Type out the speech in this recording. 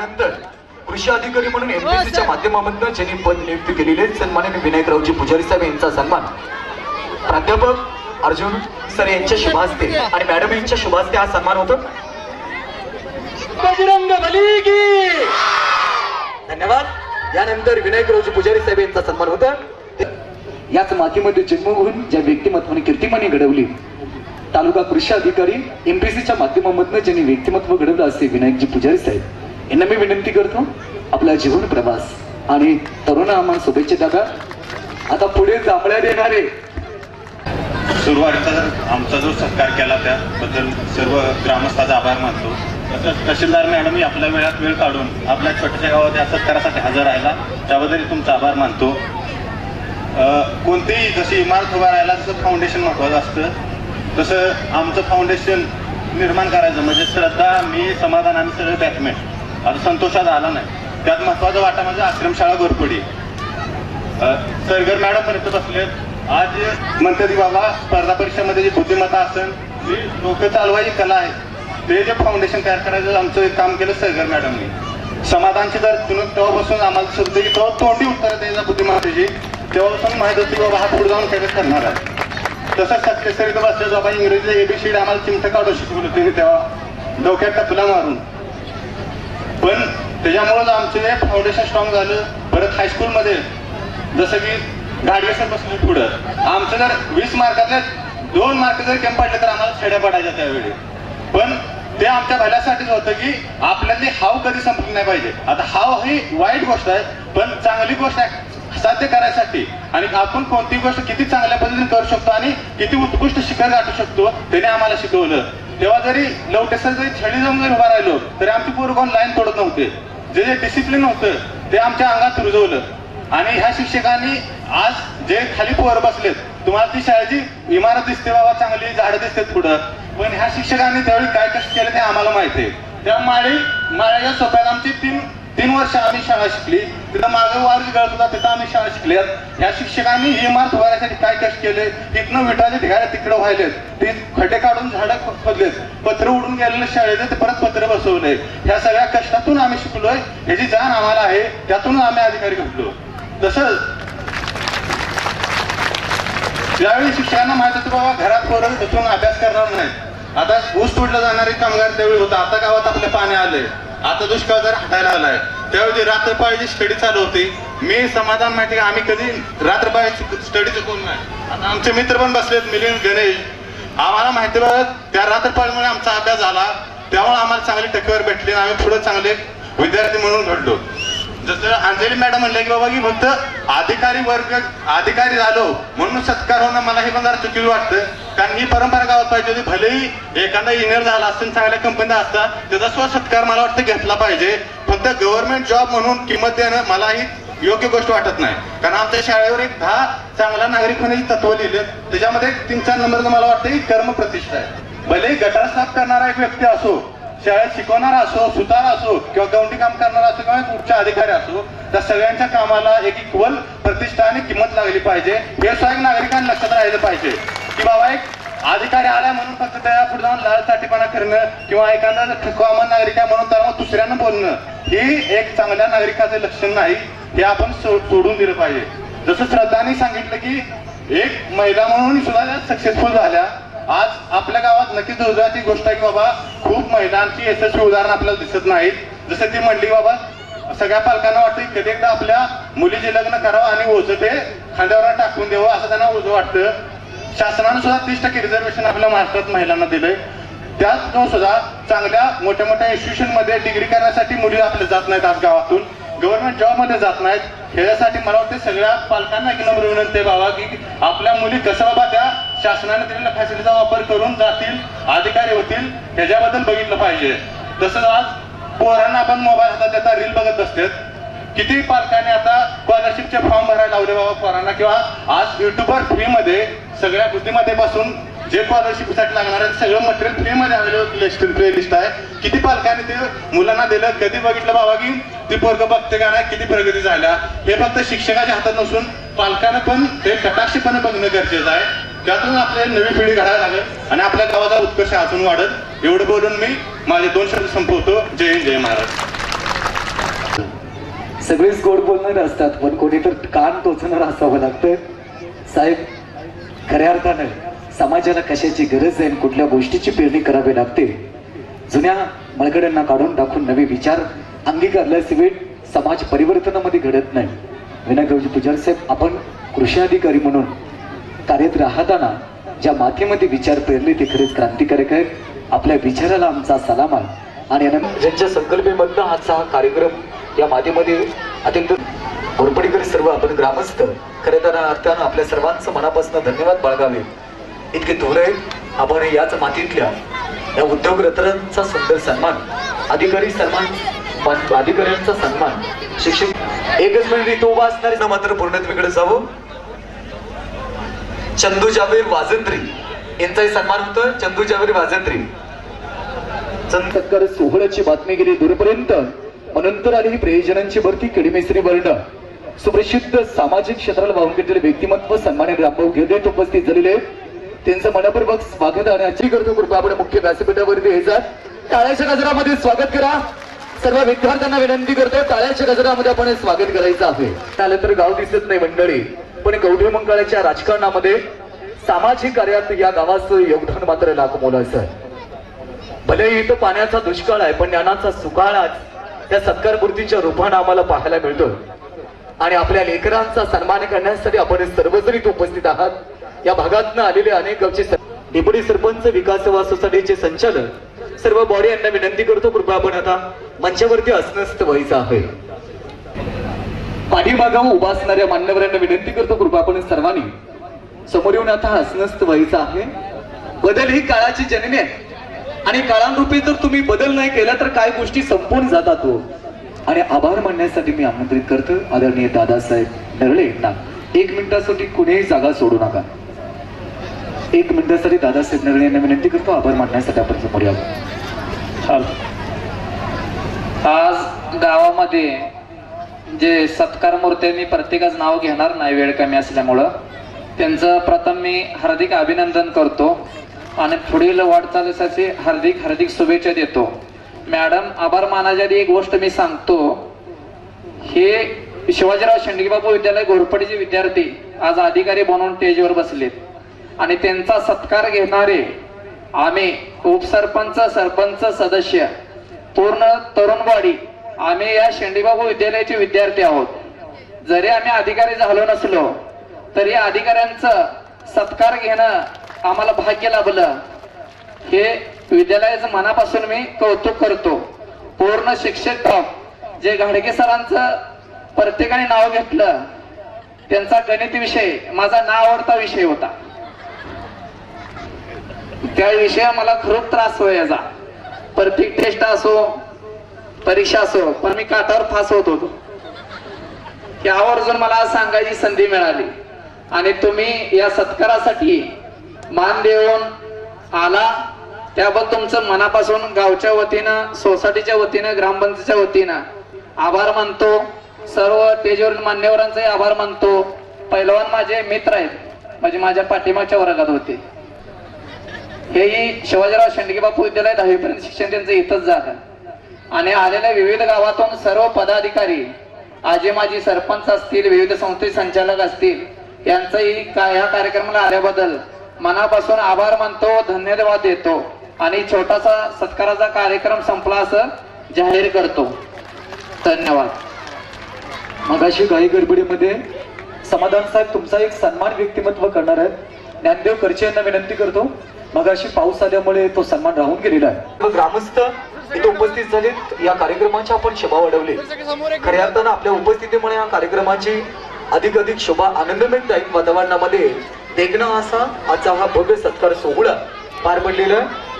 यानंतर कृषी अधिकारी म्हणून एमपीसीच्या माध्यमामधून ज्यांनी पद नियुक्ती केलेली आहे सन्माननीय विनायकरावजी पुजारी साहेब यांचा सन्मान. प्राध्यापक अर्जुन सर यांच्या शुभास्ते आणि मॅडम यांच्या शुभास्ते हा सन्मान होतो. बजरंग बली की! धन्यवाद. यानंतर विनायकरावजी पुजारी साहेब यांचा सन्मान होता. याच मातीमध्ये जन्म होऊन ज्या व्यक्तिमत्वाने कीर्तिमाने घडवली तालुका कृषी अधिकारी एमपीसीच्या माध्यमामधून ज्यांनी व्यक्तिमत्व घडवलं असे विनायकजी पुजारी साहेब. यांना मी विनंती करतो आपला जीवन प्रवास. आणि तरुण आम्हाला शुभेच्छा दादा. आता पुढे जांभळ्या देणारे. सुरुवातीचा जर आमचा जो सत्कार केला त्याबद्दल सर्व ग्रामस्थाचा आभार मानतो. तसंच तहसीलदार मॅडम आपल्या वेळात वेळ काढून आपल्या छोट्याच्या गावात या सत्कारासाठी हजर राहिला त्याबद्दल तुमचा आभार मानतो. कोणतीही जशी इमारत उभा राहिला जसं फाउंडेशन महत्वाचं असतं तसं आमचं फाउंडेशन निर्माण करायचं. म्हणजे श्रद्धा मी समाधान आणि सगळे बॅटमेंट संतोषात आला नाही. त्यात महत्त्वाचा वाटा म्हणजे आश्रमशाळा गोरपुडी सरगर मॅडम पर्यंत बसले बसलेत आज म्हणते की बाबा स्पर्धा परीक्षेमध्ये जी बुद्धिमत्ता असेल जी लोक चालवायची कला आहे ते जे फाउंडेशन तयार करायचं आमचं एक काम केलं सरगर मॅडमने. समाधानची जर तुम्ही तेव्हापासून आम्हाला सुद्धा की तेव्हा तोंडी उत्तर द्यायचा बुद्धिमत्तेची तेव्हापासून माहीत होती बाबा हा पुढे जाऊन काय करणार आहे. तसंच सत्यसरी बसले बाबा इंग्रजीला एबीसीडी आम्हाला चिमटं काढू शिकवलं होते तेव्हा डोक्यात टपला मारून. पण त्याच्यामुळेच आमचं फाउंडेशन स्ट्रॉंग झालं. परत हायस्कूलमध्ये जसं की गाडगे सर बसले पुढं. आमचं जर वीस मार्कातले दोन मार्क जर कमी पडले तर आम्हाला छेड्या पडायच्या त्यावेळी. पण ते आमच्या भल्यासाठीच होतं की आपल्यातली हाव कधी संपली नाही पाहिजे. आता हाव ही वाईट गोष्ट आहे पण चांगली गोष्ट आहे साध्य करायसाठी. आणि आपण कोणती गोष्ट किती चांगल्या पद्धतीने करू शकतो आणि किती उत्कृष्ट शिखर गाठू शकतो त्याने आम्हाला शिकवलं. तेव्हा जरी लवटेसर जरी छडी जाऊन जरी उभा राहिलो तरी आमची पोरं कोण लाईन तोडत नव्हते. जे जे डिसिप्लिन होतं ते आमच्या अंगात रुजवलं. आणि ह्या शिक्षकांनी आज जे खाली पोरं बसलेत तुम्हाला ती शाळेची इमारत दिसते बाबा चांगली झाडं दिसते पुढं. पण ह्या शिक्षकांनी त्यावेळी काय कष्ट केले ते आम्हाला माहिती आहे. त्या माळी माळ्याच्या सोप्यात आमची तीन तीन वर्ष आम्ही शाळा शिकली. तिथं मागं वार गळत होता तिथं आम्ही शाळा शिकल्यात. ह्या शिक्षकांनी ही इमारत उभारण्यासाठी काय केलं? केले तिथनं विटाले ढिगारे तिकडे व्हायलेत. ते खड्डे काढून झाडं खोदलेत. पत्र उडून गेलेले शाळेत ते परत पत्र बसवले ह्या सगळ्या कष्टातून आम्ही शिकलोय. ह्याची जाण आम्हाला आहे त्यातून आम्ही अधिकारी घडलो. तसंच ज्यावेळी शिक्षकांना माहीत होतं बाबा घरात पोरं बसून अभ्यास करणार नाहीत. आता ऊस तोडला जाणारे कामगार त्यावेळी होता. आता गावात आपले पाणी आले आता दुष्काळ जर हटायला आलाय. त्यावेळी रात्रपाळीची स्टडी चालू होती. मी समाधान माहिती का? आम्ही कधी रात्रपाळीची स्टडी चुकून नाही. आणि आमचे मित्र पण बसलेत मिलिंद गणेश. आम्हाला माहिती बघा त्या रात्रपाळीमुळे आमचा अभ्यास झाला. त्यामुळे आम्हाला चांगली टक्केवर भेटली आणि आम्ही पुढे चांगले विद्यार्थी म्हणून घडलो. जसं अंजली मॅडम म्हणले की बाबा की फक्त अधिकारी वर्ग अधिकारी झालो. म्हणून सत्कार होणं मला हे पण जरा चुकीचं वाटतं. कारण ही परंपरा गावात पाहिजे होती. भलेही एखादा इंजिनियर झाला असतं चांगल्या कंपनीत असता त्याचा स्वसत्कार मला वाटतं घेतला पाहिजे. फक्त गव्हर्नमेंट जॉब म्हणून किंमत देणं मलाही योग्य गोष्ट वाटत नाही. कारण आमच्या शाळेवर एक दहा चांगला नागरिक होण्याची तत्व लिहिले त्याच्यामध्ये तीन चार नंबर मला वाटतं की कर्म प्रतिष्ठा आहे. भले गटार साफ करणारा एक व्यक्ती असो शाळेत शिकवणारा असो सुतार असो किंवा गवंडी काम करणारा असो किंवा उच्च अधिकारी असो त्या सगळ्यांच्या कामाला एक इक्वल प्रतिष्ठा आणि किंमत लागली पाहिजे. हे स्वयं एक नागरिकांना लक्षात राहिलं पाहिजे. की बाबा एक अधिकारी आला म्हणून फक्त त्या पुढे जाऊन लालसाठीपणा करणं किंवा एखादा कॉमन नागरिक आहे म्हणून त्याला दुसऱ्यांना बोलणं ही एक चांगल्या नागरिकाचं लक्षण नाही. ते आपण सोडून दिलं पाहिजे. जसं श्रद्धाने सांगितलं की एक महिला म्हणून सुद्धा सक्सेसफुल झाल्या. आज आपल्या गावात नक्कीच दुर्दैवाची गोष्ट आहे की बाबा खूप महिलांची यशस्वी उदाहरण आपल्याला दिसत नाहीत. जसं ती म्हणली बाबा सगळ्या पालकांना वाटतं की कधी एकदा आपल्या मुलीचे लग्न करावं आणि ओझं ते खांद्यावर टाकून द्यावं असं त्यांना ओझं वाटतं. शासनानं सुद्धा तीस टक्के रिझर्वेशन आपल्या महाराष्ट्रात महिलांना दिलंय. त्यात सुद्धा चांगल्या मोठ्या मोठ्या इन्स्टिट्यूशनमध्ये डिग्री करण्यासाठी मुली आपल्या जात नाहीत आज गावातून. गव्हर्नमेंट जॉबमध्ये जात नाहीत. ह्याच्यासाठी मला वाटतं सगळ्या पालकांना एक नम्र विनंती आहे बाबा की आपल्या मुली कसं बाबा त्या शासनाने दिलेल्या फॅसिलिटीचा वापर करून जातील अधिकारी होतील ह्याच्याबद्दल बघितलं पाहिजे. तसंच आज पोरांना आपण मोबाईल हातात देता रील बघत असतात. किती पालकांनी आता स्कॉलरशिपचे फॉर्म भरायला लावले बाबा पोरांना किंवा आज युट्यूबवर फ्रीमध्ये सगळ्या बुद्धिमत्तेपासून जे स्कॉलरशिपसाठी लागणार आहे सगळं मटेरियल फ्रीमध्ये आलेलं अवेलेबल प्ले लिस्ट आहे. किती पालकांनी ते मुलांना दिलं कधी बघितलं बाबा की ते पोरग बघते का नाही? किती प्रगती झाल्या? हे फक्त शिक्षकाच्या हातात नसून पालकानं पण ते कटाक्षपणे बघणं गरजेचं आहे. त्यातून आपल्याला नवी पिढी घडायला लागेल आणि आपल्या गावाचा उत्कर्ष अजून वाढत एवढं बोलून मी माझे दोन शब्द संपवतो. जय हिंद जय महाराज सगळेच गोड बोलणारे असतात पण कोणी तर कान टोचणार असावं लागतं साहेब खऱ्या अर्थानं समाजाला कशाची गरज आहे कुठल्या गोष्टीची पेरणी करावी लागते? जुन्या मळगड्यांना काढून टाकून नवे विचार अंगीकारल्याशिवाय समाज परिवर्तनामध्ये घडत नाही. विनायकरावजी पुजारी साहेब आपण कृषी अधिकारी म्हणून कार्यरत राहताना ज्या मातीमध्ये विचार पेरले ते खरेच क्रांतिकारक आहेत. आपल्या विचाराला आमचा सलाम आहे. आणि ज्यांच्या संकल्पेमधनं आजचा हा कार्यक्रम या मातीमध्ये अत्यंत घोरपडीकर सर्व आपण ग्रामस्थ खऱ्या तर अर्थानं आपल्या सर्वांचं मनापासून धन्यवाद बाळगावे. इतके थोर आहेत. आपण याच मातीतल्या या उद्योग रत्नांचा सुंदर सन्मान अधिकारी सन्मान मान- अधिकाऱ्यांचा सन्मान शिक्षक एकच मिनिट असणारे ना मात्र पूर्णत्वेकडे जावं. चंदू जावेर वाजंत्री. यांचाही सन्मान होतोय. चंदू जावेर वाजंत्री. संत सत्कार सोहळ्याची बातमी गेली दूरपर्यंत. अनंतर आली ही प्रयोजनांची भरती कडीमेसरी वर्ण. सुप्रसिद्ध सामाजिक क्षेत्राला वाहून घेतलेले व्यक्तिमत्व सन्मान्य रामभाऊ घेदेत उपस्थित झालेले त्यांचं मनपूर्वक स्वागत आणि करतो कृपया आपण मुख्य व्यासपीठावरती यायचं टाळ्याच्या गजरामध्ये स्वागत करा. सर्व विद्यार्थ्यांना विनंती करतोय टाळ्याच्या गजरामध्ये आपण स्वागत करायचं आहे. चालेल तर गाव दिसत नाही मंडळी पण कवठे मंगळाच्या राजकारणामध्ये सामाजिक कार्यात या गावाचं योगदान मात्र लाख आहे. भले इथं पाण्याचा दुष्काळ आहे पण ज्ञानाचा सुकाळ आज त्या सत्कार मूर्तीच्या रूपानं आम्हाला पाहायला मिळतो. आणि आपल्या लेकरांचा सन्मान करण्यासाठी आपण सर्वजण इथे उपस्थित आहात. या भागातनं आलेले अनेक गावचे सर- डेप्युटी सरपंच विकास सेवा सोसायटीचे संचालक सर्व बॉडी यांना विनंती करतो कृपया आपण आता मंचावरती असणस्त व्हायचं आहे. पाठीमागावर उभा असणाऱ्या मान्यवरांना विनंती करतो कृपा आपण सर्वांनी. समोर येऊन आता हसनस्त व्हायचं आहे. बदल ही काळाची जननी आहे. आणि काळानुरूपी जर तुम्ही बदल नाही केला तर काय गोष्टी संपून जातात तो आणि आभार मानण्यासाठी मी आमंत्रित करतो. आदरणीय दादासाहेब नरळे यांना. एक मिनिटासाठी कुणीही जागा सोडू नका. एक मिनिटासाठी दादासाहेब नरळे यांना विनंती करतो. आभार मानण्यासाठी आपण समोर यावं. आज गावामध्ये जे सत्कार मूर्ती मी प्रत्येकाच नाव घेणार नाही वेळ कमी असल्यामुळं. त्यांचं प्रथम मी हार्दिक अभिनंदन करतो आणि पुढील वाटचालीसाठी हार्दिक हार्दिक शुभेच्छा देतो. मॅडम आभार मानाच्या एक गोष्ट मी सांगतो. हे शिवाजीराव शेंडगेबाबू विद्यालय घोरपडीचे विद्यार्थी आज अधिकारी बनवून स्टेजवर बसलेत. आणि त्यांचा सत्कार घेणारे आम्ही उपसरपंच सरपंच सदस्य पूर्ण तरुणवाडी. आम्ही या शेंडीबाबू विद्यालयाचे विद्यार्थी आहोत. जरी आम्ही अधिकारी झालो नसलो तरी या अधिकाऱ्यांचं सत्कार घेणं आम्हाला भाग्य लाभलं. हे विद्यालयाचं मनापासून मी कौतुक करतो. पूर्ण शिक्षक टॉप जे घाडगे सरांचं प्रत्येकाने नाव घेतलं त्यांचा गणित विषय माझा ना आवडता विषय होता. त्या विषया मला खूप त्रास व्हायचा. परफेक्ट टेस्ट असो परीक्षा असो पण मी काठावर फास होत. होतो की आवर्जून मला सांगायची संधी मिळाली. आणि तुम्ही या सत्कारासाठी मान देऊन आला. त्याबद्दल तुमचं मनापासून गावच्या वतीनं सोसायटीच्या वतीनं ग्रामपंचायतच्या वतीनं आभार मानतो. सर्व तेजवर मान्यवरांचाही आभार मानतो. पैलवान माझे मित्र आहेत. म्हणजे माझ्या पाठीमागच्या वर्गात होते. हेही शिवाजीराव शेंडगे बापू विद्यालय दहावीपर्यंत शिक्षण त्यांचं इथंच झालं. आणि आलेल्या विविध गावातून सर्व पदाधिकारी आजी माजी सरपंच असतील विविध संस्थेचे संचालक असतील यांचंही का ह्या कार्यक्रमाला आल्याबद्दल मनापासून आभार मानतो धन्यवाद देतो. आणि छोटासा सत्काराचा कार्यक्रम संपला असं जाहीर करतो. धन्यवाद. मगाशी काही गडबडीमध्ये समाधान साहेब तुमचा एक सन्मान व्यक्तिमत्व करणार आहेत. ज्ञानदेव करचे यांना विनंती करतो मगाशी पाऊस आल्यामुळे तो सन्मान राहून गेलेला आहे. ग्रामस्थ इथे उपस्थित झालेत या कार्यक्रमाची आपण शोभा वाढवली. खऱ्या अर्थानं आपल्या उपस्थितीमुळे या कार्यक्रमाची अधिक अधिक शोभा आनंदमयदायक वातावरणामध्ये देखणं असा आजचा हा भव्य सत्कार सोहळा पार पडलेला आहे.